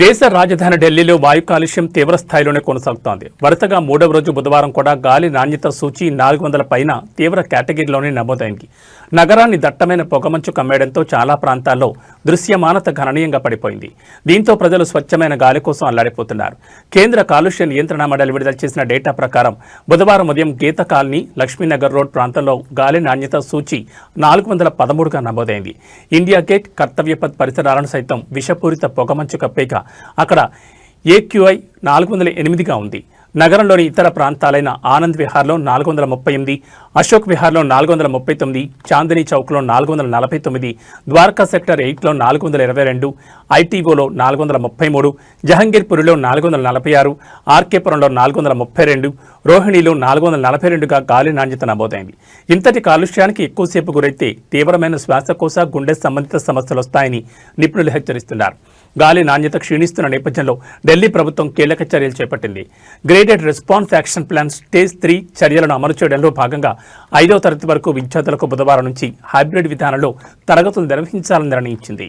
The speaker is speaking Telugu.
దేశ రాజధాని ఢిల్లీలో వాయు కాలుష్యం తీవ్ర స్థాయిలోనే కొనసాగుతోంది. వరుసగా మూడవ రోజు బుధవారం కూడా గాలి నాణ్యత సూచి నాలుగు వందల పైన తీవ్ర కేటగిరీలోనే నమోదైంది. నగరాన్ని దట్టమైన పొగమంచు కమ్మేయడంతో చాలా ప్రాంతాల్లో దృశ్యమానత గణనీయంగా పడిపోయింది. దీంతో ప్రజలు స్వచ్ఛమైన గాలి కోసం అల్లాడిపోతున్నారు. కేంద్ర కాలుష్య నియంత్రణ మండలి విడుదల చేసిన డేటా ప్రకారం బుధవారం ఉదయం గీత కాలనీ లక్ష్మీనగర్ రోడ్ ప్రాంతంలో గాలి నాణ్యత సూచి నాలుగు వందల పదమూడుగా నమోదైంది. ఇండియా గేట్ కర్తవ్యపథ్ పరిసరాలను సైతం విషపూరిత పొగమంచు కప్పేగా అక్కడ ఏక్యూఐ నాలుగు వందల ఎనిమిదిగా ఉంది. నగరంలోని ఇతర ప్రాంతాలైన ఆనంద్ విహార్లో నాలుగు వందల ముప్పై ఎనిమిది అశోక్ విహార్లో నాలుగు వందల ముప్పై తొమ్మిది చాందినీ చౌక్లో నాలుగు వందల నలభై తొమ్మిది ద్వారకా సెక్టర్ ఎయిట్లో నాలుగు వందల ఇరవై రెండు ఐటీఓలో నాలుగు వందల ముప్పై మూడు జహంగీర్పురిలో నాలుగు వందల నలభై ఆరు ఆర్కేపురంలో నాలుగు వందల ముప్పై రెండు రోహిణిలో నాలుగు వందల నలభై రెండుగా గాలి నాణ్యత నమోదైంది. ఇంతటి కాలుష్యానికి ఎక్కువసేపు గురైతే తీవ్రమైన శ్వాసకోశ గుండె సంబంధిత సమస్యలు వస్తాయని నిపుణులు హెచ్చరిస్తున్నారు. గాలి నాణ్యత క్షీణిస్తున్న నేపథ్యంలో ఢిల్లీ ప్రభుత్వం కీలక చర్యలు చేపట్టింది. Graded response action plan stage three చర్యలను అమలు చేయడంలో భాగంగా ఐదవ తరగతి వరకు విద్యార్థులకు బుధవారం నుంచి హైబ్రిడ్ విధానంలో తరగతులు నిర్వహించాలని నిర్ణయించింది.